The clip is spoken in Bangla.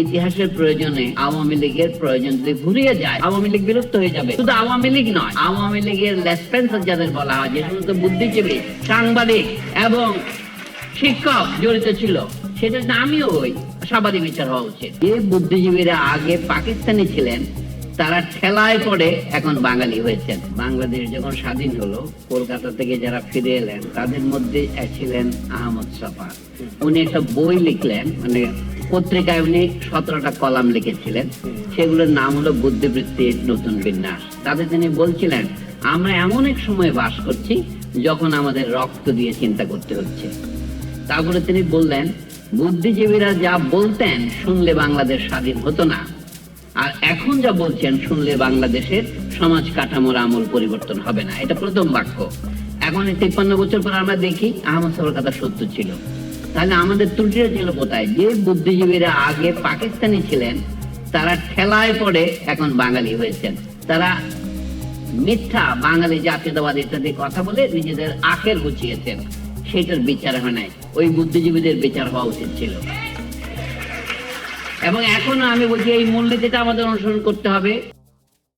ইতিহাসের প্রয়োজনে আওয়ামী লীগের প্রয়োজন যদি ঘুরিয়ে যায়, আওয়ামী লীগ বিলুপ্ত হয়ে যাবে। শুধু আওয়ামী লীগ নয়, আওয়ামী লীগের লেসপেন্সার যাদের বলা হয়, যে সমস্ত বুদ্ধিজীবী, সাংবাদিক এবং শিক্ষক জড়িত ছিল সেটা আমিও ওই সবারই বিচার হওয়া উচিত। যে বুদ্ধিজীবীরা আগে পাকিস্তানি ছিলেন তারা ঠেলায় পড়ে এখন বাঙালি হয়েছেন। বাংলাদেশ যখন স্বাধীন হলো, কলকাতা থেকে যারা ফিরে এলেন, তাদের মধ্যে ছিলেন আহমদ সাফা। উনি একটা বই লিখলেন মানে পত্রিকায় উনি সতেরোটা কলাম লিখেছিলেন। সেগুলোর নাম হলো বুদ্ধিবৃত্তির নতুন বিন্যাস। তাতে তিনি বলছিলেন, আমরা এমন এক সময় বাস করছি যখন আমাদের রক্ত দিয়ে চিন্তা করতে হচ্ছে। তারপরে তিনি বললেন, বুদ্ধিজীবীরা যা বলতেন শুনলে বাংলাদেশ স্বাধীন হতো না। আর এখন যা বলছেন, শুনলে বাংলাদেশের সমাজ কাঠামোর আমূল পরিবর্তন হবে না। এটা প্রথম বাক্য। এখন তিপ্পান্ন বছর পর আমরা দেখি আহমদ সাহেবের কথা সত্য ছিল। তাহলে আমাদের ত্রুটিটা ছিল কোথায়? যে বুদ্ধিজীবীরা আগে পাকিস্তানি ছিলেন, তারা ঠেলায় পড়ে এখন বাঙালি হয়েছেন। তারা মিথ্যা, বাঙালি জাতীয়তাবাদ ইত্যাদি কথা বলে নিজেদের আখের গুছিয়েছেন। সেটার বিচার হয় নাই। ওই বুদ্ধিজীবীদের বিচার হওয়া উচিত ছিল। এবং এখনও আমি বলছি এই মূলনীতিটা আমাদের অনুসরণ করতে হবে।